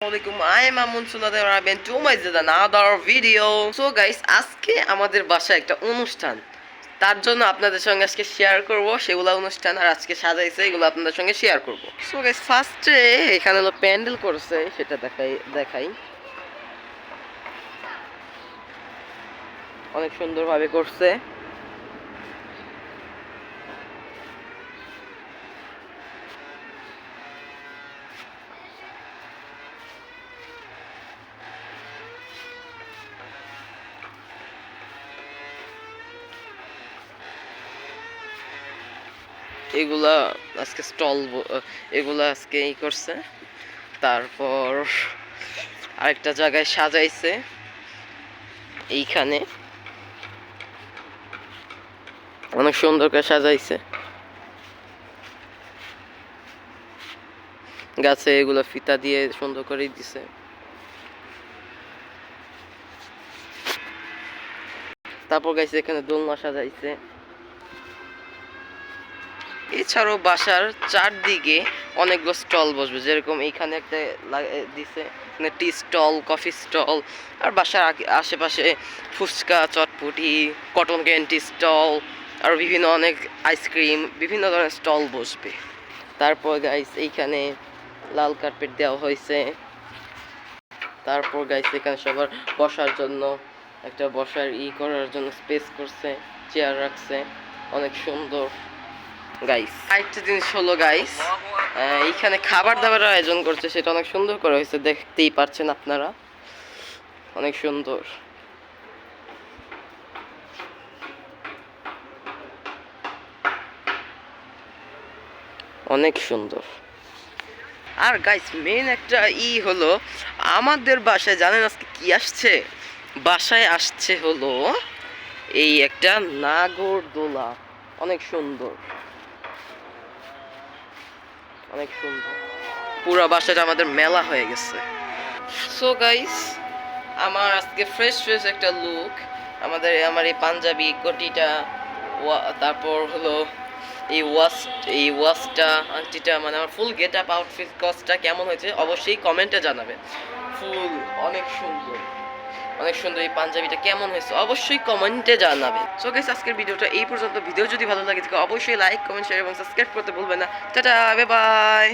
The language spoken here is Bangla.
আসসালামাইকুম I am Amun another video আজকে আমাদের বাসায় একটা অনুষ্ঠান। তার জন্য আপনাদের সঙ্গে আজকে শেয়ার করব, সেগুলো অনুষ্ঠান আর আজকে সাজাইছে, এগুলো আপনাদের সঙ্গে শেয়ার করব। এখানে প্যান্ডেল করছে, সেটা দেখাই দেখাই। অনেক সুন্দরভাবে করছে। এগুলা আজকে স্টল এগুলা আজকে ই করছে। তারপর আরেকটা জায়গায় সাজাইছে। এইখানে। অনেক সুন্দর করে সাজাইছে। গাছে এগুলো ফিতা দিয়ে সুন্দর করে দিছে। তারপর গাইছে এখানে দোলনা সাজাইছে। এছাড়াও বাসার চারদিকে অনেকগুলো স্টল বসবে, যেরকম এইখানে একটা দিছে মানে টি স্টল, কফি স্টল, আর বাসার আশেপাশে ফুচকা, চটপটি, কটন ক্যান্ডি স্টল, আর বিভিন্ন অনেক আইসক্রিম বিভিন্ন ধরনের স্টল বসবে। তারপর গাইস এইখানে লাল কার্পেট দেওয়া হয়েছে। তারপর গাইস এখানে সবার বসার জন্য, একটা বসার ই করার জন্য স্পেস করছে চেয়ার রাখছে, অনেক সুন্দর। গাইস আরেকটা জিনিস হলো গাইস এইখানে খাবার দাবারের আয়োজন করছে, সেটা অনেক সুন্দর করে হয়েছে, দেখতেই পাচ্ছেন আপনারা। অনেক সুন্দর। অনেক সুন্দর। আর গাইস মেন একটা ই হলো, আমাদের বাসায় জানেন আজকে কি আসছে? বাসায় আসছে হলো এই একটা নাগরদোলা। অনেক সুন্দর। অনেক সুন্দর। পুরো বাসাটা আমাদের মেলা হয়ে গেছে। সো গাইস আমার আজকে ফ্রেশ ফ্রেশ একটা লুক আমাদের আমার এই পাঞ্জাবি কোটিটা তারপর হলো এই ওয়াশ এই ওয়াশটা আংটিটা মানে আমার ফুল গেট আপ আউটফিট কস্টটা কেমন হয়েছে অবশ্যই কমেন্টে জানাবেন ফুল অনেক সুন্দর। অনেক সুন্দর এই পাঞ্জাবিটা কেমন হয়েছে অবশ্যই কমেন্টে জানাবে। সো গাইস আজকের ভিডিওটা এই পর্যন্ত। ভিডিও যদি ভালো লাগে অবশ্যই লাইক কমেন্ট শেয়ার এবং সাবস্ক্রাইব করতে ভুলবেন না। Tata bye bye